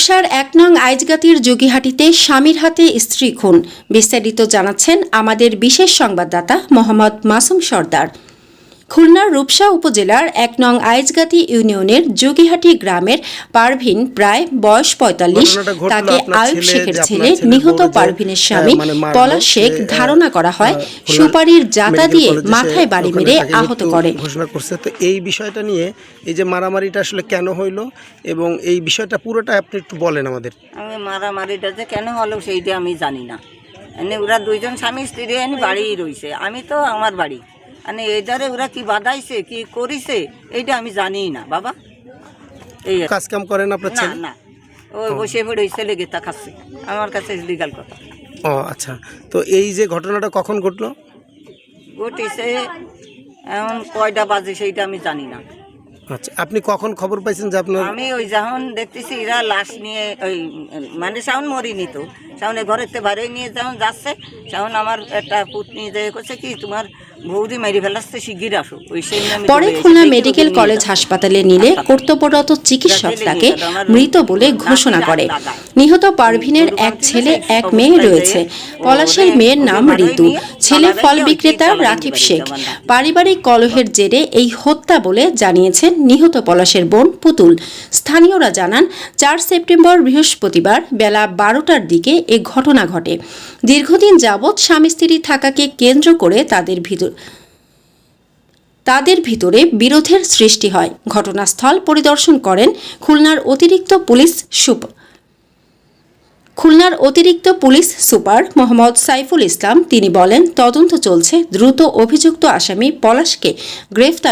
রূপসার এক নং আইজগাতির যোগীহাটিতে স্বামীর হাতে স্ত্রী খুন। বিস্তারিত জানাচ্ছেন আমাদের বিশেষ সংবাদদাতা মোহাম্মদ মাসুম সর্দার। খুলনার রূপসা উপজেলার এক নং আইজগাতি ইউনিয়নের যোগীহাটি গ্রামের পারভিন প্রায় বয়স পঁয়তাল্লিশ তাকে আয়ুব শেখের ছেলে নিহত পারভিনের স্বামী মানে পলাশ শেখ ধারণা করা হয় সুপারির জাতা দিয়ে মাথায় বাড়ি মেরে আহত করে। ঘোষণা করছে। তো এই বিষয়টা নিয়ে এই যে মারামারিটা আসলে কেন হইল এবং এই বিষয়টা পুরোটা আপনি একটু বলেন আমাদের। আমি মারামারিটা যে কেন হলো সেইটা আমি জানি না। এনে ওরা দুইজন স্বামী স্ত্রী এনে বাড়িই রইছে। আমি তো আমার বাড়ি। মানে এধারে ওরা কি বাধাইছে কি করিছে এইটা আমি জানি না বাবা। এই কাজ কাম করেন আপনার না ছেলে? না। ও। বসে পড়ে ওই ছেলে গেতা খাচ্ছে। আমার কাছে লিগাল কথা। ও আচ্ছা। তো এই যে ঘটনাটা কখন ঘটলো? ঘটিছে এমন কয়টা বাজে সেইটা আমি জানি না। আচ্ছা আপনি কখন খবর পাইছেন যে আপনার আমি ওই যখন দেখতেছি এরা লাশ নিয়ে ওই মানে সাউন মরিনি তো। ঘরের থেকে বাইরে নিয়ে যখন যাচ্ছে তখন আমার একটা পুতনি যে করছে কি তোমার বৌদি মেরে ফেলাচ্ছে শিগগির আসো। ওই সেই পরে খুলনা মেডিকেল কলেজ হাসপাতালে নিলে কর্তব্যরত চিকিৎসক তাকে মৃত বলে ঘোষণা করে। নিহত পারভিনের এক ছেলে এক মেয়ে রয়েছে। পলাশের মেয়ের নাম ঋতু। ছেলে ফল বিক্রেতা রাকিব শেখ। পারিবারিক কলহের জেরে এই হত্যা বলে জানিয়েছেন নিহত পলাশের বোন পুতুল। স্থানীয়রা জানান, চার সেপ্টেম্বর বৃহস্পতিবার বেলা বারোটার দিকে এ ঘটনা ঘটে। দীর্ঘদিন যাবৎ স্বামী স্ত্রী থাকাকে কেন্দ্র করে তাদের ভিতর তাদের ভিতরে বিরোধের সৃষ্টি হয়। ঘটনাস্থল পরিদর্শন করেন খুলনার অতিরিক্ত পুলিশ সুপ খুলনার অতিরিক্ত পুলিশ সুপার মোহাম্মদ সাইফুল ইসলাম। তিনি বলেন, তদন্ত চলছে। দ্রুত অভিযুক্ত আসামি পলাশকে গ্রেফতার